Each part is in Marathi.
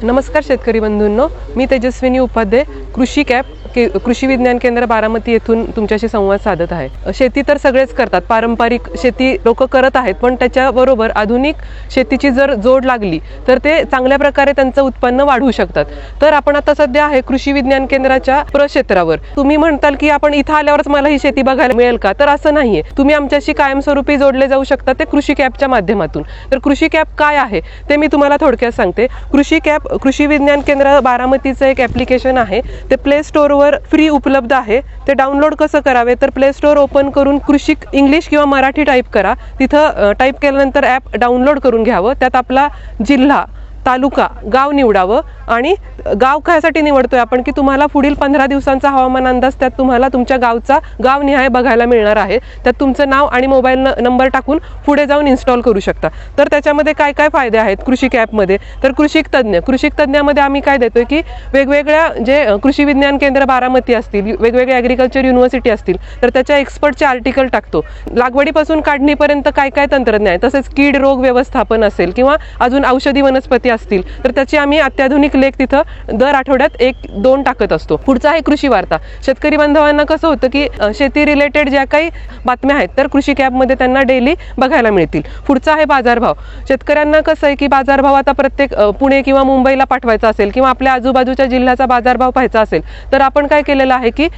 नमस्कार शेतकरी बंधूंनो मी तेजस्विनी उपाध्ये कृषी कॅप कृषी विज्ञान केंद्र बारामती येथून तुमच्याशी संवाद साधत आहे. शेती तर सगळेच करतात. पारंपरिक शेती लोक करत आहेत पण त्याच्याबरोबर आधुनिक शेतीची जर जोड लागली तर ते चांगल्या प्रकारे त्यांचं उत्पन्न वाढवू शकतात. तर आपण आता सध्या आहे कृषी विज्ञान केंद्राच्या प्रक्षेत्रावर. तुम्ही म्हणताल की आपण इथं आल्यावरच मला ही शेती बघायला मिळेल का? तर असं नाहीये. तुम्ही आमच्याशी कायमस्वरूपी जोडले जाऊ शकता ते कृषी कॅपच्या माध्यमातून. तर कृषी कॅप काय आहे ते मी तुम्हाला थोडक्यात सांगते. कृषी कॅप कृषी विज्ञान केंद्र बारामतीचं एक ॲप्लिकेशन आहे. ते प्ले स्टोअरवर फ्री उपलब्ध आहे. ते डाउनलोड कसं करावे तर प्ले स्टोअर ओपन करून कृषिक इंग्लिश किंवा मराठी टाईप करा. तिथं टाईप केल्यानंतर ॲप डाउनलोड करून घ्यावं. त्यात आपला जिल्हा तालुका गाव निवडावं आणि गाव कायसाठी निवडतोय आपण? की तुम्हाला पुढील पंधरा दिवसांचा हवामान अंदाज त्यात तुम्हाला तुमच्या गावचा गावनिहाय बघायला मिळणार आहे. त्यात तुमचं नाव आणि मोबाईल न नंबर टाकून पुढे जाऊन इन्स्टॉल करू शकता. तर त्याच्यामध्ये काय काय फायदे आहेत कृषी कॅपमध्ये? तर कृषी तज्ज्ञ कृषी तज्ज्ञामध्ये आम्ही काय देतोय की वेगवेगळ्या जे कृषी विज्ञान केंद्र बारामती असतील वेगवेगळ्या ॲग्रिकल्चर युनिव्हर्सिटी असतील तर त्याच्या एक्सपर्टचे आर्टिकल टाकतो. लागवडीपासून काढणीपर्यंत काय काय तंत्रज्ञान आहे? तसेच कीड रोग व्यवस्थापन असेल किंवा अजून औषधी वनस्पती असतील तर त्याची आम्ही अत्याधुनिक लेख तिथं दर आठवड्यात एक दोन टाकत असतो. पुढचा आहे कृषी वार्ता. शेतकरी बांधवांना कसं होतं की शेती रिलेटेड ज्या काही बातम्या आहेत तर कृषी कॅबमध्ये त्यांना डेली बघायला मिळतील. पुढचा आहे बाजारभाव. शेतकऱ्यांना कसं आहे की बाजारभाव आता प्रत्येक पुणे किंवा मुंबईला पाठवायचा असेल किंवा आपल्या आजूबाजूच्या जिल्ह्याचा बाजारभाव पाहायचा असेल तर आपण काय केलेलं आहे की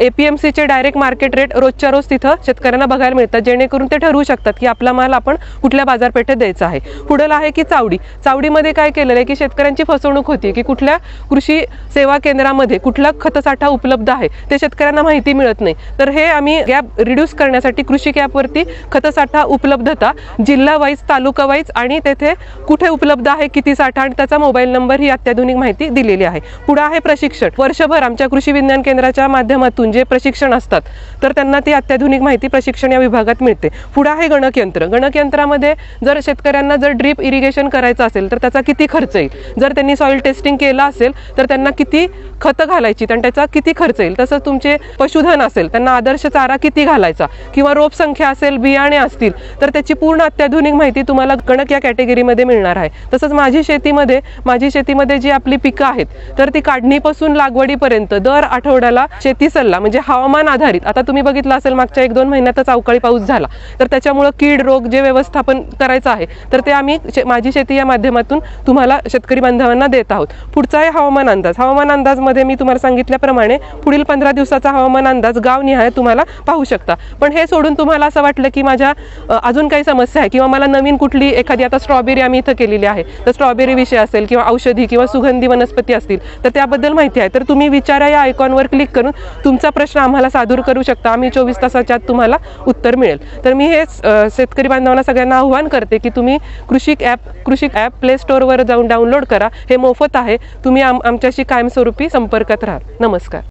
एपीएमसीचे डायरेक्ट मार्केट रेट रोजच्या रोज तिथं शेतकऱ्यांना बघायला मिळतात जेणेकरून ते ठरवू शकतात की आपला माल आपण कुठल्या बाजारपेठेत द्यायचा आहे. पुढलं आहे की चावडी. चावडी चावडीमध्ये काय केलेलं आहे की शेतकऱ्यांची फसवणूक होती की कुठल्या कृषी सेवा केंद्रामध्ये कुठला खतसाठा उपलब्ध आहे ते शेतकऱ्यांना माहिती मिळत नाही. तर हे आम्ही गॅप रिड्यूस करण्यासाठी कृषी गॅपवरती खतसाठा उपलब्धता जिल्हा वाईज तालुका वाईज आणि तेथे कुठे उपलब्ध आहे किती साठा आणि त्याचा मोबाईल नंबर ही अत्याधुनिक माहिती दिलेली आहे. पुढे आहे प्रशिक्षण. वर्षभर आमच्या कृषी विज्ञान केंद्राच्या माध्यमातून जे प्रशिक्षण असतात तर त्यांना ती अत्याधुनिक माहिती प्रशिक्षण या विभागात मिळते. पुढे आहे गणकयंत्र गणकयंत्रामध्ये जर शेतकऱ्यांना जर ड्रीप इरिगेशन करायचं असेल तर त्याचा किती खर्च येईल? जर त्यांनी सॉइल टेस्टिंग केलं असेल तर त्यांना किती खतं घालायची? आणि त्याचा किती खर्च येईल? तसंच तुमचे पशुधन असेल त्यांना आदर्श चारा किती घालायचा? किंवा रोप संख्या असेल बियाणे असतील तर त्याची पूर्ण अत्याधुनिक माहिती तुम्हाला गणक या कॅटेगरीमध्ये मिळणार आहे. तसंच माझी शेतीमध्ये माझी शेतीमध्ये जी आपली पिकं आहेत तर ती काढणीपासून लागवडीपर्यंत दर आठवड्याला शेती सल्ला म्हणजे हवामान आधारित. आता तुम्ही बघितलं असेल मागच्या एक दोन महिन्यातच अवकाळी पाऊस झाला. तर त्याच्यामुळं कीड रोग जे व्यवस्थापन करायचं आहे तर ते आम्ही शे- माझी शेती या माध्यमातून तुम्हाला शेतकरी बांधवांना देत आहोत. पुढचा आहे हवामान अंदाज. हवामान अंदाजमध्ये मी तुम्हाला सांगितल्याप्रमाणे पुढील पंधरा दिवसाचा हवामान अंदाज गावनिहाय तुम्हाला पाहू शकता. पण हे सोडून तुम्हाला असं वाटलं की माझ्या अजून काही समस्या आहे किंवा मला नवीन कुठली एखादी आता स्ट्रॉबेरी आम्ही इथं केलेली आहे. तर स्ट्रॉबेरी विषय असेल किंवा औषधी किंवा सुगंधी वनस्पती असतील तर त्याबद्दल माहिती आहे. तर तुम्ही विचारा या आयकॉनवर क्लिक करून तुमचा प्रश्न आम्हाला सादर करू शकता. आम्ही चोवीस तासाच्या आत तुम्हाला उत्तर मिळेल. तर मी हेच शेतकरी बांधवांना सगळ्यांना आव्हान करते की तुम्ही कृषी ॲप कृषी ॲप प्ले स्टोअरवर जाऊन डाउनलोड करा. हे मोफत आहे. तुम्ही आम आमच्याशी कायमस्वरूपी संपर्कात राहा. नमस्कार.